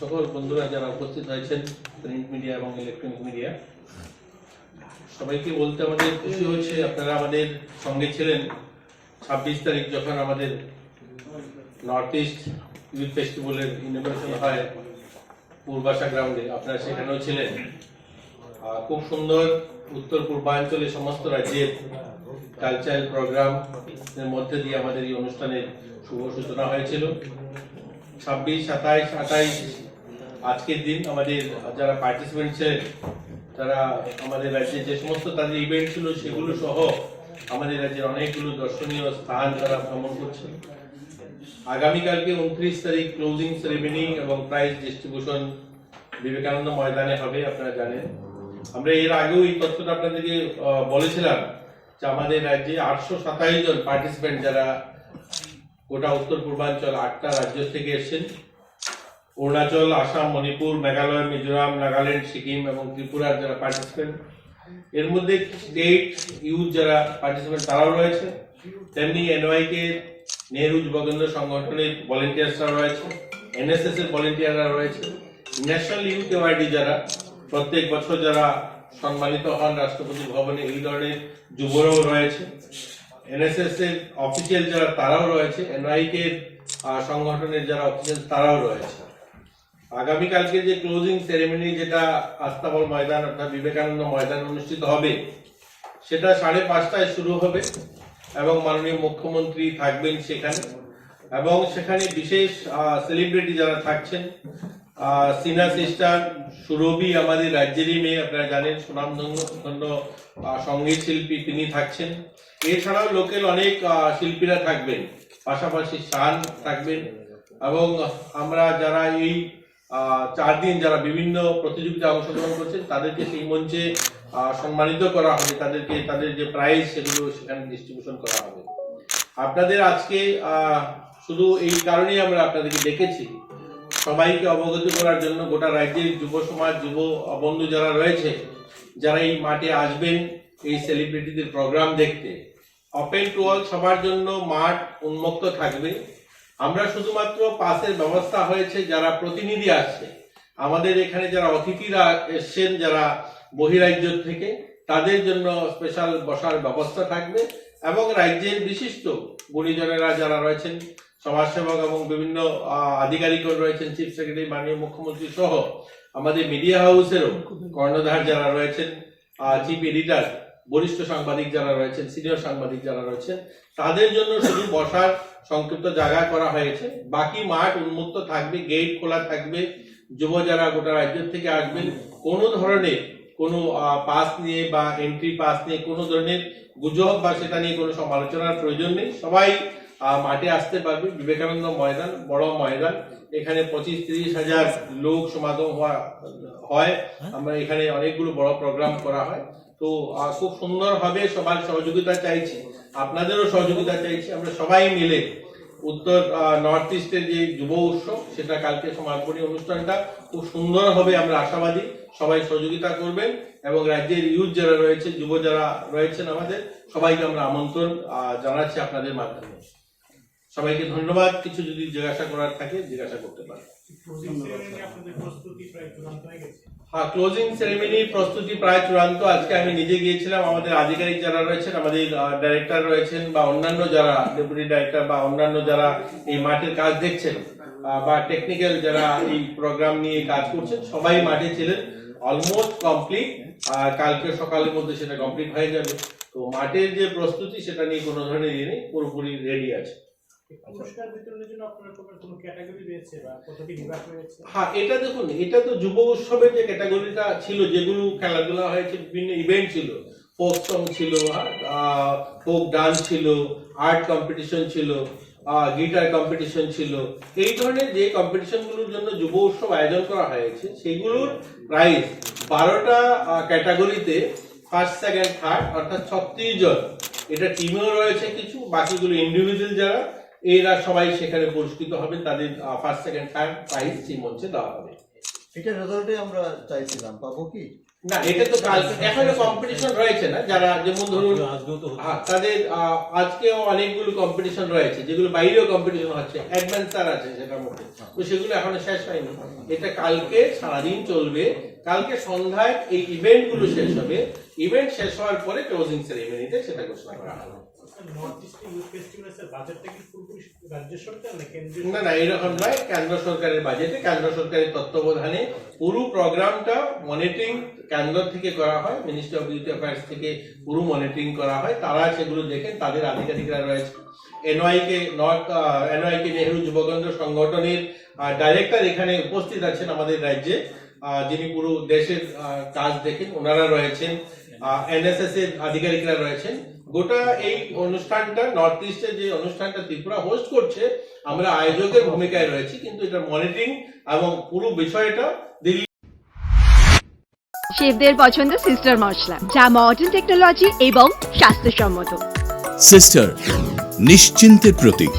সকল বন্ধুরা যারা উপস্থিত হয়েছেন প্রিন্ট মিডিয়া এবং ইলেকট্রনিক মিডিয়া সবাইকে বলতে আমাদের খুশি হয়েছে, আপনারা আমাদের সঙ্গে ছিলেন ছাব্বিশ তারিখ যখন আমাদের নর্থ ইস্ট ইউথ ফেস্টিভ্যালের ইনোভেশন হয় পূর্বাশা গ্রাউন্ডে আপনারা সেখানেও ছিলেন। খুব সুন্দর উত্তর পূর্বাঞ্চলে সমস্ত রাজ্যের কালচারাল প্রোগ্রাম মধ্যে দিয়ে আমাদের এই অনুষ্ঠানের শুভ সূচনা হয়েছিল। ছাব্বিশ, সাতাইশ, আঠাইশ। আজকের দিন আমাদের যারা পার্টিসিপেন্ট ছিলেন, তারা আমাদের রাজ্যে যে সমস্ত তাদের ইভেন্ট ছিল সেগুলো সহ আমাদের রাজ্যের অনেকগুলো দর্শনীয় স্থান তারা ভ্রমণ করছেন। আগামীকালকে উনত্রিশ তারিখ ক্লোজিং সেরেমনি এবং প্রাইজ ডিস্ট্রিবিউশন বিবেকানন্দ ময়দানে হবে, আপনারা জানেন। আমরা এর আগেও এই তথ্যটা আপনাদেরকে বলেছিলাম যে আমাদের রাজ্যে আটশো সাতাইশ জন পার্টিসিপেন্ট যারা গোটা উত্তর পূর্বাঞ্চল আটটা রাজ্য থেকে এসেছেন। অরুণাচল, আসাম, মণিপুর, মেঘালয়, মিজোরাম, নাগাল্যান্ড, সিকিম এবং ত্রিপুরার যারা পার্টিসিপেন্ট এর মধ্যে স্টেট ইউথ যারা পার্টিসিপেন্ট তারাও রয়েছে। তেমনি এনওয়াই কে নেহরু যুবকেন্দ্র সংগঠনের ভলেন্টিয়ার্সরা রয়েছে। এনএসএস এর ভলেন্টিয়াররা রয়েছে। ন্যাশনাল ইউথ অ্যাওয়ার্ডি যারা, প্রত্যেক বছর যারা সম্মানিত হন রাষ্ট্রপতি ভবনে, এই ধরনের যুবরাও রয়েছে। এনএসএস এর অফিসিয়াল যারা তারাও রয়েছে এনআই কে সংগঠনের যারা অফিসিয়াল তারাও রয়েছে। আগামীকালকে যে ক্লোজিং সেরেমনি যেটা আস্তাবল ময়দান অর্থাৎ বিবেকানন্দ ময়দান অনুষ্ঠিত হবে, সেটা সাড়ে পাঁচটায় শুরু হবে এবং মাননীয় মুখ্যমন্ত্রী থাকবেন সেখানে। এবং সেখানে বিশেষ সেলিব্রিটি যারা থাকছেন সিনা সিস্টার সুরভি আমাদের রাজ্যেরই মেয়ে, আপনারা জানেন সুনামধন্য সংগীত শিল্পী তিনি থাকছেন। এছাড়াও লোকেল অনেক শিল্পীরা থাকবেন, পাশাপাশি শান থাকবেন এবং আমরা যারা এই চার দিন যারা বিভিন্ন প্রতিযোগিতায় অংশগ্রহণ করছেন, তাদেরকে সেই মঞ্চে সম্মানিত করা হবে, তাদেরকে তাদের যে প্রাইজ সেগুলো সেখানে ডিস্ট্রিবিউশন করা হবে। আপনাদের আজকে শুধু এই কারণেই আমরা আপনাদেরকে ডেকেছি সবাইকে অবগত করার জন্য গোটা রাজ্যের যুব সমাজ, যুব বন্ধু যারা রয়েছে, যারা এই মাঠে আসবেন, এই সেলিব্রিটিদের প্রোগ্রাম দেখতে ওপেন টু অল সবার জন্য মাঠ উন্মুক্ত থাকবে। আমরা শুধুমাত্র পাসের ব্যবস্থা হয়েছে, যারা প্রতিনিধি আসছে, আমাদের এখানে যারা অতিথিরা এসছেন, যারা বহিরাজ্য থেকে, তাদের জন্য স্পেশাল বসার ব্যবস্থা থাকবে এবং রাজ্যের বিশিষ্ট গুণীজনেরা যারা রয়েছেন সমাজসেবক এবং বিভিন্ন আহ, আধিকারিকও রয়েছেন চিফ সেক্রেটারি মাননীয় মুখ্যমন্ত্রী সহ আমাদের মিডিয়া হাউসেরও কর্ণধার যারা রয়েছেন চিফ এডিটার বরিষ্ঠ সাংবাদিক যারা রয়েছেন সিনিয়র সাংবাদিক যারা রয়েছেন তাদের জন্য শুধু বসার সংক্ষিপ্ত জায়গা করা হয়েছে। বাকি মাঠ উন্মুক্ত থাকবে গেট খোলা থাকবে যুব যারা গোটা রাজ্য থেকে আসবেন কোনো ধরনের কোনো পাস নিয়ে বা এন্ট্রি পাস নিয়ে কোনো ধরনের গুজব বা সেটা নিয়ে কোনো সমালোচনার প্রয়োজন নেই। সবাই মাঠে আসতে পারবে বিবেকানন্দ ময়দান বড় ময়দান। এখানে পঁচিশ তিরিশ হাজার লোক সমাগম হওয়া হয়। আমরা এখানে অনেকগুলো বড় প্রোগ্রাম করা হয়। তো খুব সুন্দর ভাবে সবার সহযোগিতা চাইছি। আপনাদেরও সহযোগিতা চাইছি। আমরা সবাই মিলে উত্তর নর্থ ইস্টের যে যুব উৎসব সেটা কালকে সমাপনী অনুষ্ঠানটা খুব সুন্দর হবে আমরা আশাবাদী সবাই সহযোগিতা করবেন এবং রাজ্যের ইউথ যারা রয়েছে যুব যারা রয়েছেন আমাদের সবাইকে আমরা আমন্ত্রণ জানাচ্ছি আপনাদের মাধ্যমে। সবাইকে ধন্যবাদ। কিছু যদি জিজ্ঞাসা করার থাকে জিজ্ঞাসা করতে পারেন হয়ে হ্যাঁ ক্লোজিং সেরেমনি প্রস্তুতি প্রায় চূড়ান্ত। আজকে আমি নিজে গিয়েছিলাম। আমাদের আধিকারিক যারা রয়েছেন আমাদের ডাইরেক্টর রয়েছেন বা অন্যান্য যারা ডেপুটি ডাইরেক্টর বা অন্যান্য যারা এই মাঠের কাজ দেখছেন বা টেকনিক্যাল যারা এই প্রোগ্রাম নিয়ে কাজ করছেন সবাই মাঠে ছিলেন। অলমোস্ট কমপ্লিট আর কালকে সকালের মধ্যে সেটা কমপ্লিট হয়ে যাবে। তো মাঠের যে প্রস্তুতি সেটা নিয়ে কোনো ধরনের ইয়ে নেই। পুরোপুরি রেডি আছে। হ্যাঁ এটা দেখুন, এটা তো যুব উৎসবের যে ক্যাটাগরিটা ছিল, যেগুলো খেলাধুলা হয়েছে, বিভিন্ন ইভেন্ট ছিল। ফোক সং ছিল ফোক ডান্স ছিল আর্ট কম্পিটিশন ছিল গিটার কম্পিটিশন ছিল। এই ধরনের যে কম্পিটিশনগুলোর জন্য যুব উৎসব আয়োজন করা হয়েছে, সেগুলোর প্রাইস বারোটা ক্যাটাগরিতে ফার্স্ট সেকেন্ড থার্ড অর্থাৎ ছত্রিশ জন। এটা টিমেও রয়েছে কিছু, বাকিগুলো ইন্ডিভিজুয়াল যারা এরা সবাই সেখানে পুরস্কৃত হবেন তাদের ফার্স্ট সেকেন্ড থার্ড প্রাইজ সেই মঞ্চে দেওয়া হবে। এটা রেজাল্টে আমরা চাইছিলাম পাবো কি? না এটা তো কাল এখনও কম্পিটিশন রয়েছে না? যারা যেমন ধরুন তাদের আজকেও অনেকগুলো কম্পিটিশন রয়েছে যেগুলো বাইরেও কম্পিটিশন হচ্ছে। অ্যাডভেঞ্চার আছে সেটার মধ্যে। তো সেগুলো এখনও শেষ হয়নি। এটা কালকে সারাদিন চলবে। কালকে সন্ধ্যায় এই ইভেন্টগুলো শেষ হবে। ইভেন্ট শেষ হওয়ার পরে ক্লোজিং সেরেমনিতে সেটা ঘোষণা করা হবে। না না এরকম নয়, কেন্দ্র সরকারের বাজেটে কেন্দ্র সরকারের তত্ত্বাবধানে পুরো প্রোগ্রামটা মনিটরিং কেন্দ্র থেকে করা হয় মিনিস্ট্রি অফ ইউথ অ্যাফেয়ার্স থেকে পুরো মনিটরিং করা হয়, তারা সেগুলো দেখেন, তাদের আধিকারিকরা রয়েছে। এনওয়াই কে নর্থ এনওয়াই কে নেহরু যুবকেন্দ্র সংগঠনের ডাইরেক্টর এখানে উপস্থিত আছেন আমাদের রাজ্যে যিনি পুরো দেশের কাজ দেখেন, ওনারা রয়েছেন এনএসএস এর আধিকারিকরা রয়েছেন। গোটা এই অনুষ্ঠানটা নর্থ ইস্টের যে অনুষ্ঠানটা ত্রিপুরা হোস্ট করছে আমরা আয়োজকের ভূমিকায় রয়েছি কিন্তু এটা মনিটরিং এবং পুরো বিষয়টা দিল্লি শেফদের পছন্দ সিস্টার মশলা যা মডার্ন টেকনোলজি এবং স্বাস্থ্যসম্মত। সিস্টার নিশ্চিন্তের প্রতীক।